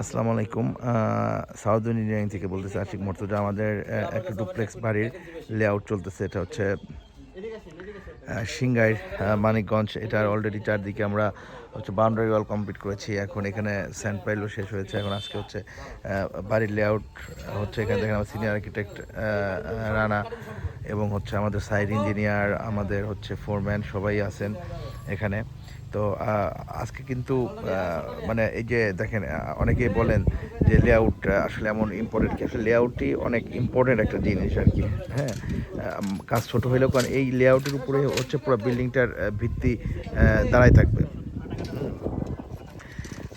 আসসালামু আলাইকুম south engineering থেকে বলতেছে আশিক মর্তুজা আমাদের একটা ডুপ্লেক্স বাড়ির লেআউট চলতেছে এটা হচ্ছে সিঙ্গাই মানিকগঞ্জ এটার অলরেডি চারদিকে আমরা হচ্ছে বাউন্ডারি ওয়াল কমপ্লিট করেছি। এখন এখানে স্যান্ড পাইলও শেষ হয়েছে। এখন আজকে হচ্ছে বাড়ির লেআউট হচ্ছে এখানে। দেখেন আমার সিনিয়র আর্কিটেক্ট রানা এবং হচ্ছে আমাদের সাইড ইঞ্জিনিয়ার আমাদের হচ্ছে ফোরম্যান সবাই আছেন এখানে। তো আজকে কিন্তু মানে এই যে দেখেন অনেকেই বলেন যে লেআউট আসলে এমন ইম্পর্টেন্ট কি? আসলে লেআউটই অনেক ইম্পর্টেন্ট একটা জিনিস আর কি। হ্যাঁ কাজ ছোটো হইলেও কারণ এই লেআউটের উপরে হচ্ছে পুরো বিল্ডিংটার ভিত্তি দাঁড়ায় থাকবে।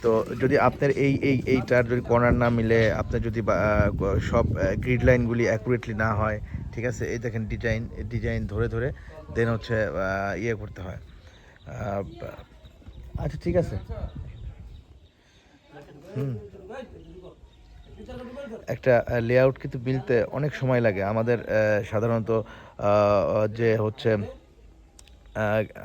তো যদি আপনার এই এই, এইটার যদি কর্নার না মিলে, আপনার যদি সব গ্রিড লাইনগুলি অ্যাকুরেটলি না হয়, ঠিক আছে? এই দেখেন ডিজাইন ডিজাইন ধরে ধরে দেন হচ্ছে ইয়ে করতে হয়। আচ্ছা ঠিক আছে। হুম। একটা লেআউট কিন্তু মিলতে অনেক সময় লাগে। আমাদের সাধারণত যে হচ্ছে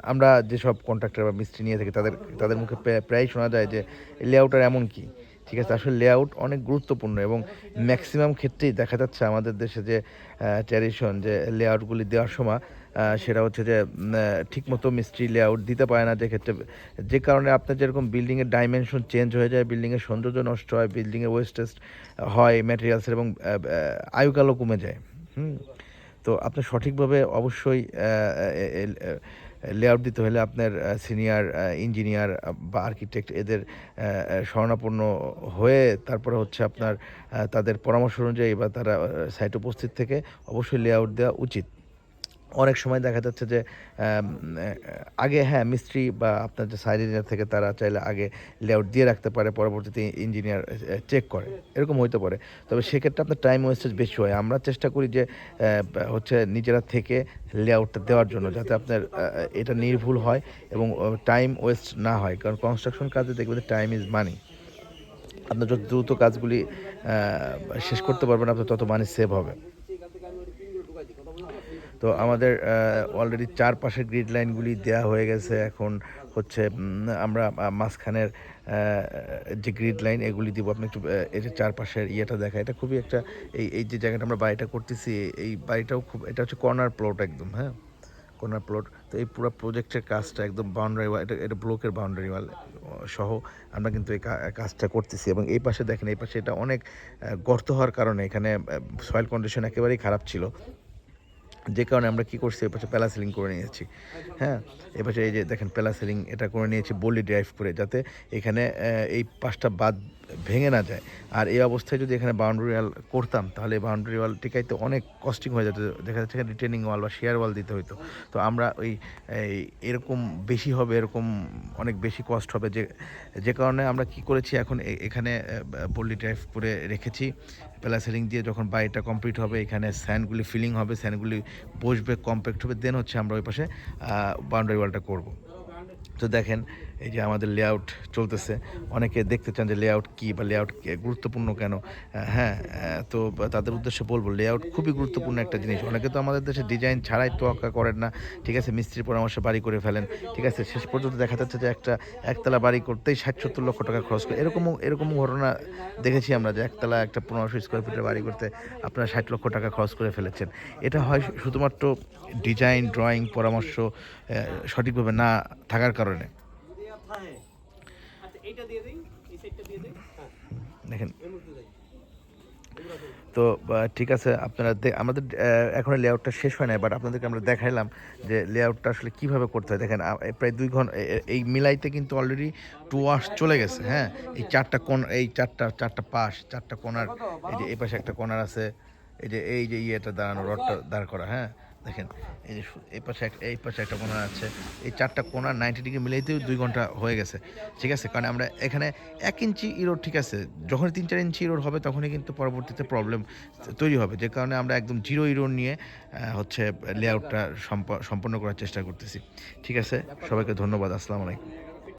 আমরা যেসব কন্ট্রাক্টর বা মিস্ত্রি নিয়ে থাকি, তাদের তাদের মুখে প্রায়- শোনা যায় যে লেআউটার এমন কি? ঠিক আছে, আসলে লেআউট অনেক গুরুত্বপূর্ণ এবং ম্যাক্সিমাম ক্ষেত্রেই দেখা যাচ্ছে আমাদের দেশে যে ট্র্যাডিশন যে লেআউটগুলি দেওয়ার সময় সেটা হচ্ছে যে ঠিকমতো মিস্ত্রি লেআউট দিতে পারে না। যে ক্ষেত্রে যে কারণে আপনার যেরকম বিল্ডিংয়ের ডাইমেনশন চেঞ্জ হয়ে যায় বিল্ডিংয়ের সৌন্দর্য নষ্ট হয় বিল্ডিংয়ের ওয়েস্টেজ হয় ম্যাটেরিয়ালসের এবং আয়ুকালও কমে যায়। হুম? তো আপনার সঠিকভাবে অবশ্যই লেআউট দিতে হলে আপনার সিনিয়র ইঞ্জিনিয়ার বা আর্কিটেক্ট এদের শরণাপন্ন হয়ে তারপরে হচ্ছে আপনার তাদের পরামর্শ অনুযায়ী বা তারা সাইট উপস্থিত থেকে অবশ্যই লেআউট দেওয়া উচিত। অনেক সময় দেখা যাচ্ছে যে আগে হ্যাঁ মিস্ত্রি বা আপনার যে সাইড ইঞ্জিনিয়ার থেকে তারা চাইলে আগে লেআউট দিয়ে রাখতে পারে, পরবর্তীতে ইঞ্জিনিয়ার চেক করে। এরকম হইতে পারে। তবে সেক্ষেত্রে আপনার টাইম ওয়েস্টেজ বেশি হয়। আমরা চেষ্টা করি যে হচ্ছে নিজেরা থেকে লেআউটটা দেওয়ার জন্য যাতে আপনার এটা নির্ভুল হয় এবং টাইম ওয়েস্ট না হয়। কারণ কনস্ট্রাকশন কাজে দেখবেন টাইম ইজ মানি আপনার যত দ্রুত কাজগুলি শেষ করতে পারবেন, আপনার তত মানি সেভ হবে। তো আমাদের অলরেডি চারপাশের গ্রিড লাইনগুলি দেওয়া হয়ে গেছে। এখন হচ্ছে আমরা মাঝখানের যে গ্রিড লাইন এগুলি দিব। আপনি একটু এই যে চারপাশের ইয়েটা দেখা, এটা খুবই একটা, এই এই যে জায়গাটা আমরা বাড়িটা করতেছি, এই বাড়িটাও খুব, এটা হচ্ছে কর্নার প্লট একদম হ্যাঁ? কর্নার প্লট তো এই পুরো প্রজেক্টের কাজটা একদম বাউন্ডারি ওয়াল এটা এটা ব্লকের বাউন্ডারি ওয়াল সহ আমরা কিন্তু এই কাজটা করতেছি। এবং এই পাশে দেখেন, এই পাশে এটা অনেক গর্ত হওয়ার কারণে এখানে সয়েল কন্ডিশন একেবারেই খারাপ ছিল। যে কারণে আমরা কি করছি, এপাশে প্যালাসিলিং করে নিয়েছি। হ্যাঁ এপাশে এই যে দেখেন প্যালা সিলিং এটা করে নিয়েছি, বলি ড্রাইভ করে, যাতে এখানে এই পাশটা বাদ ভেঙে না যায়। আর এই অবস্থায় যদি এখানে বাউন্ডারি ওয়াল করতাম, তাহলে বাউন্ডারি ওয়াল টিকাইতে অনেক কস্টিং হয়ে যেত। দেখা যাচ্ছে এখানে রিটেনিং ওয়াল বা শেয়ার ওয়াল দিতে হতো তো আমরা ওই এরকম বেশি হবে, এরকম অনেক বেশি কস্ট হবে। যে যে কারণে আমরা কি করেছি, এখন এখানে বল্লি ড্রাইভ করে রেখেছি। প্যালাসেলিং দিয়ে যখন বাড়িটা কমপ্লিট হবে, এখানে স্যান্ডগুলি ফিলিং হবে স্যান্ডগুলি বসবে কম্প্যাক্ট হবে দেন হচ্ছে আমরা ওই পাশে বাউন্ডারি ওয়ালটা করব। তো দেখেন এই যে আমাদের লেআউট চলতেছে। অনেকে দেখতে চান যে লেআউট কী বা লেআউট গুরুত্বপূর্ণ কেন? হ্যাঁ তো তাদের উদ্দেশ্যে বলব লেআউট খুবই গুরুত্বপূর্ণ একটা জিনিস। অনেকে তো আমাদের দেশে ডিজাইন ছাড়াই তোয়াক্কা করেন না। ঠিক আছে, মিস্ত্রির পরামর্শে বাড়ি করে ফেলেন। ঠিক আছে, শেষ পর্যন্ত দেখা যাচ্ছে যে একটা একতলা বাড়ি করতেই ষাট সত্তর লক্ষ টাকা খরচ করে। এরকমও এরকমও ঘটনা দেখেছি আমরা যে একতলা একটা পনেরোশো স্কোয়ার ফিটের বাড়ি করতে আপনারা ষাট লক্ষ টাকা খরচ করে ফেলেছেন। এটা হয় শুধুমাত্র ডিজাইন ড্রয়িং পরামর্শ সঠিকভাবে না থাকার কারণে। দেখেন। এর মধ্যে যাই। তো ঠিক আছে আপনারা আমাদের এখনও লেআউটটা শেষ হয় নাই বাট আপনাদেরকে আমরা দেখাইলাম যে লেআউটটা আসলে কীভাবে করতে হয়। দেখেন প্রায় দুই ঘণ্টা এই মিলাইতে কিন্তু অলরেডি টু আওয়ার্স চলে গেছে হ্যাঁ? এই চারটা কোন এই চারটা চারটা পাশ চারটা কোনার এই যে এই পাশে একটা কোনার আছে এই যে এই যে ইয়েটা দাঁড়ানো রডটা দাঁড় করা হ্যাঁ? দেখেন, এই যে এই পাশে এক- এই পাশে একটা কোনা আছে, এই চারটা কোনা নাইনটি ডিগ্রি মিলাইতেও দুই ঘণ্টা হয়ে গেছে, ঠিক আছে? কারণ আমরা এখানে এক ইঞ্চি ইরোড ঠিক আছে যখন তিন চার ইঞ্চি ইরোড হবে, তখনই কিন্তু পরবর্তীতে প্রবলেম তৈরি হবে, যে কারণে আমরা একদম জিরো ইরোড নিয়ে হচ্ছে লেআউটটা সম্পন্ন করার চেষ্টা করতেছি, ঠিক আছে? সবাইকে ধন্যবাদ, আসসালামু আলাইকুম।